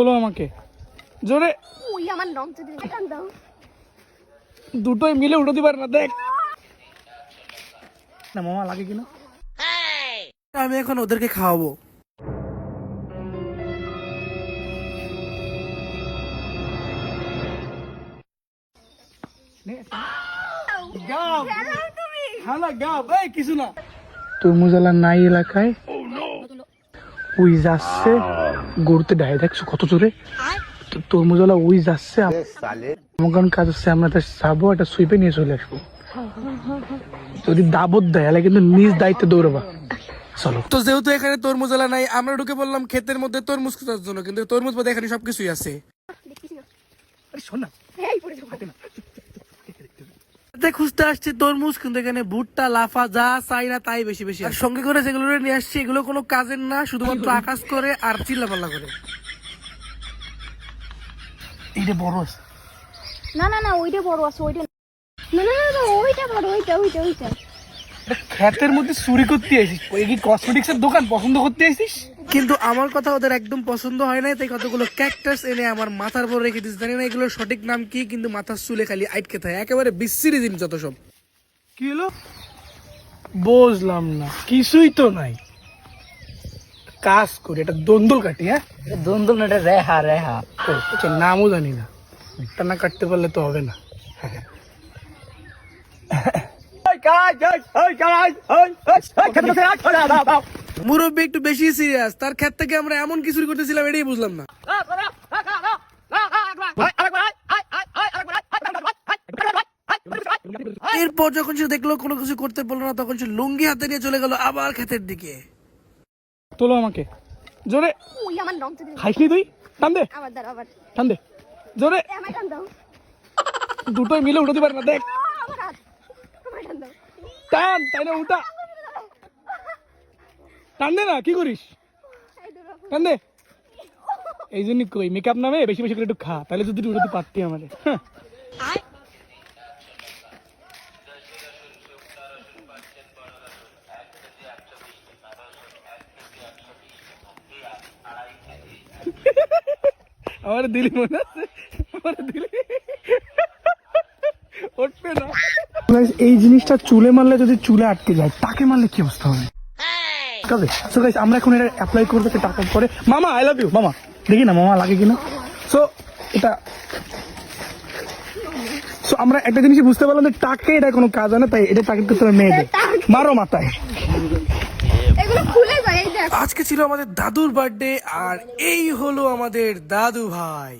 বলো আমাকে। জোরে। ওই আমার নখ যদি টান দাও। দুটোই মিলে উঠতে পারে না দেখ। না মামা লাগে কিনা? আমি এখন ওদেরকে খাওয়াবো। তরমুজালা নাই এলাকায়? ওই যাচ্ছে। গরুতে ডাই দেখছ কত জোরে। তো তরমুজালা ওই যাচ্ছে আমার কারণ কাজ হচ্ছে আমরা তার যাব একটা সুইপে নিয়ে চলে আসব। যদি দাবত দেয় তাহলে কিন্তু নিজ দায়িত্বে দৌড়বা। চলো। তো যেহেতু এখানে তরমুজলা নাই আমরা ঢুকে বললাম ক্ষেতের মধ্যে তরমুজ খোঁজার জন্য কিন্তু তরমুজ বোধ এখানে সবকিছুই আছে। শোন না। খুঁজতে আসছে তরমুজ কিন্তু এখানে ভুট্টা লাফা যা চাই না তাই বেশি বেশি আর সঙ্গে করে যেগুলো নিয়ে আসছে এগুলো কোনো কাজের না শুধুমাত্র আকাশ করে আর চিল্লাপাল্লা করে। এইটা বড় আছে। না না না ওইটা বড় আছে ওইটা না না না ওইটা বড় ওইটা ওইটা ওইটা। ক্ষেতের মধ্যে চুরি করতে আসিস। ওই কি কসমেটিক্স এর দোকান পছন্দ করতে আসিস? কিন্তু আমার কথা ওদের একদম পছন্দ হয় নাই তাই কতগুলো ক্যাকটাস এনে আমার মাথার উপর রেখে দিচ্ছে জানি না এগুলোর সঠিক নাম কি কিন্তু মাথার চুলে খালি আটকে থাকে একেবারে বিচ্ছিরি জিনিস যত সব কি হলো বুঝলাম না কিছুই তো নাই কাজ করি এটা দন্দল কাটি হ্যাঁ দন্দল না এটা রেহা রেহা ও, আচ্ছা নামও জানি না তা না কাটতে পারলে তো হবে না মুরব্বী একটু বেশি সিরিয়াস তার ক্ষেত থেকে আমরা এমন কিছু করতেছিলাম এটাই বুঝলাম না। এরপর যখন সে দেখল কোনো কিছু করতে পারল না তখন সে লুঙ্গি হাতে নিয়ে চলে গেল আবার ক্ষেতের দিকে। তোলো আমাকে। জোরে। খাইসনি তুই? টান দে। আবার দাঁড়া আবার। টান দে। জোরে। দুটোই মিলে উঠতে পারে না দেখ। টান তাই না উল্টা। টান না, কি করিস? টান এই জন্য কই মেকআপ নামে বেশি বেশি করে একটু খা, তাহলে যদি উঠতে পারতি আমারে হ্যাঁ। আমার দিলি মনে আছে? আমার দিলি। না। এই জিনিসটা চুলে মারলে যদি চুলে আটকে যায়, তাকে মারলে কি অবস্থা হবে? ঠিক সো গাইস আমরা এখন এটা অ্যাপ্লাই করে থেকে টাকা পরে। মামা আই লাভ ইউ মামা দেখি না মামা লাগে কিনা। সো এটা সো আমরা একটা জিনিস বুঝতে পারলাম যে টাকে এটা কোনো কাজ হয় না তাই এটা টাকে করতে হবে মেয়েদের মারো মাথায়। এগুলো খুলে যায় এই দেখ। আজকে ছিল আমাদের দাদুর বার্থডে আর এই হলো আমাদের দাদু ভাই।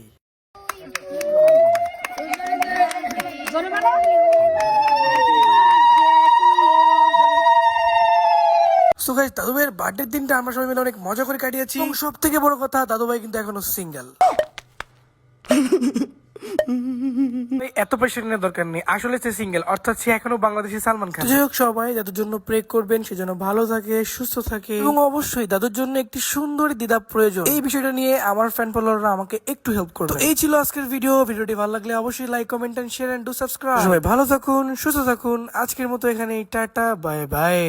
So guys, দাদু ভাইয়ের বার্থডে দিনটা আমরা সবাই মিলে অনেক মজা করে কাটিয়েছি। এবং সব থেকে বড় কথা দাদু ভাই কিন্তু এখনও সিঙ্গেল এত নেওয়ার দরকার নেই। আসলে সে সিঙ্গেল অর্থাৎ সে এখনও বাংলাদেশি সালমান খান। যাই হোক সবাই দাদুর জন্য প্রে করবেন সে যেন ভালো থাকে সুস্থ থাকে। এবং অবশ্যই দাদুর জন্য একটি সুন্দরী দিদা প্রয়োজন। এই বিষয়টা নিয়ে আমার ফ্যান ফলোয়াররা আমাকে একটু হেল্প করবে এই ছিল আজকের ভিডিও ভিডিওটি ভালো লাগলে অবশ্যই like comment and share and do subscribe সবাই ভালো থাকুন সুস্থ থাকুন। আজকের মতো এখানে টাটা বাই বাই